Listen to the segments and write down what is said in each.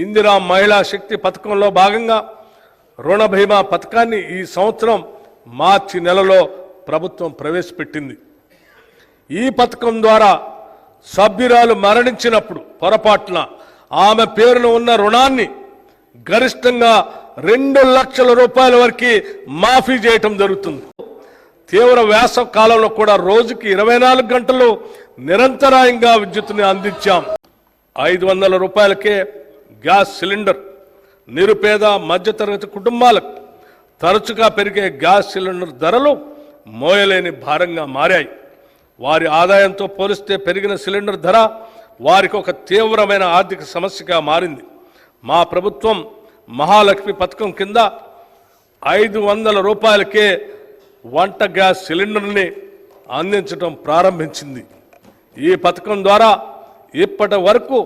ఇందిరా మహిళా శక్తి పథకంలో భాగంగా రుణ బీమా పథకాన్ని ఈ సంవత్సరం మార్చి నెలలో ప్రభుత్వం ప్రవేశపెట్టింది. ఈ పథకం ద్వారా సభ్యురాలు మరణించినప్పుడు పొరపాటున ఆమె పేరున ఉన్న రుణాన్ని గరిష్టంగా రెండు లక్షల రూపాయల వరకు మాఫీ చేయటం జరుగుతుంది. తీవ్ర వేసవ కాలంలో కూడా రోజుకి ఇరవై నాలుగు గంటలు నిరంతరాయంగా విద్యుత్తుని అందించాం. ఐదు వందల రూపాయలకే గ్యాస్ సిలిండర్ నిరుపేద మధ్యతరగతి కుటుంబాలకు తరచుగా పెరిగే గ్యాస్ సిలిండర్ ధరలు మోయలేని భారంగా మారాయి. వారి ఆదాయంతో పోలిస్తే పెరిగిన సిలిండర్ ధర వారికి ఒక తీవ్రమైన ఆర్థిక సమస్యగా మారింది. మా ప్రభుత్వం మహాలక్ష్మి పథకం కింద ఐదు వందల రూపాయలకే వంట గ్యాస్ సిలిండర్ని అందించడం ప్రారంభించింది. ఈ పథకం ద్వారా ఇప్పటి వరకు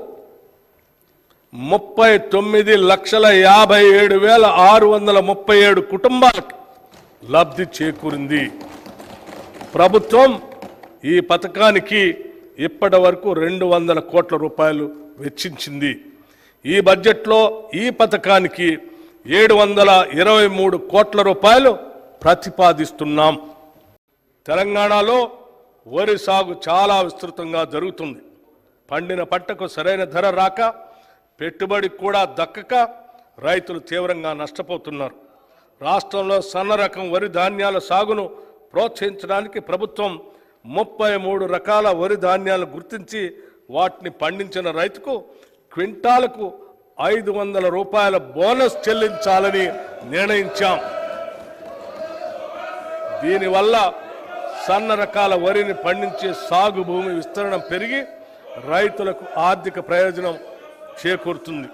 ముప్పై తొమ్మిది లక్షల యాభై ఏడు వేల ఆరు వందల ముప్పై ఏడు కుటుంబాలకు లబ్ధి చేకూరింది. ప్రభుత్వం ఈ పథకానికి ఇప్పటి వరకు రెండు వందల కోట్ల రూపాయలు వెచ్చించింది. ఈ బడ్జెట్లో ఈ పథకానికి ఏడు వందల ఇరవై మూడు కోట్ల రూపాయలు ప్రతిపాదిస్తున్నాం. తెలంగాణలో వరి సాగు చాలా విస్తృతంగా జరుగుతుంది. పండిన పంటకు సరైన ధర రాక పెట్టుబడి కూడా దక్కక రైతులు తీవ్రంగా నష్టపోతున్నారు. రాష్ట్రంలో సన్న రకం వరి ధాన్యాల సాగును ప్రోత్సహించడానికి ప్రభుత్వం ముప్పై మూడు రకాల వరి ధాన్యాలు గుర్తించి వాటిని పండించిన రైతుకు క్వింటాలకు ఐదు వందల రూపాయల బోనస్ చెల్లించాలని నిర్ణయించాం. దీనివల్ల సన్న రకాల వరిని పండించే సాగు భూమి విస్తరణ పెరిగి రైతులకు ఆర్థిక ప్రయోజనం şey kurtun